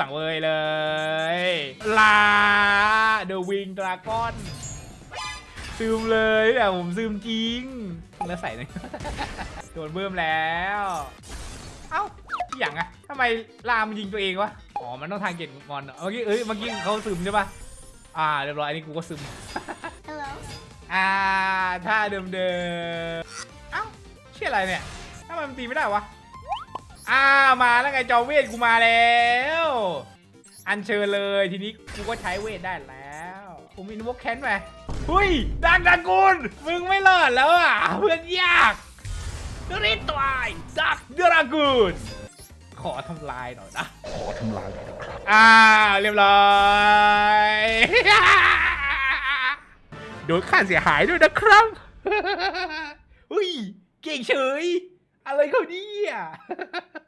สั่งเวยเลย ลาเดอะวิงดราก้อนซึมเลยแต่ผมซึมจริง แล้วใส่หน่อยโดนเบิ่มแล้ว เอ้าที่อย่างอะทำไมลามนยิงตัวเองวะ อ๋อ มันต้องทางเก็ตงอนเหรอเมื่อกี้ เอ้ย เมื่อกี้เขาซึมใช่ปะอ่า เรียบร้อย อันนี้กูก็ซึม Hello อ่าท่าเดิมเดิมๆเอ้าเชื่ออะไรเนี่ยทำไมมันตีไม่ได้วะ อ่ามาแล้วไงจอเวทกูมาแล้ว อันเชิญเลยทีนี้กูก็ใช้เวทได้แล้วผมมีนวกแค้นไปหุยดังดังกุลมึงไม่รอดแล้วอะเพื่อนยากรีบตายดักดรากูนขอทำลายหน่อยนะขอทำลายหน่อยนะครับอ่าเรียบร้อยโดนค่าเสียหายด้วยนะครับอุ้ยเก่งเฉย อะไรเขาเนี่ย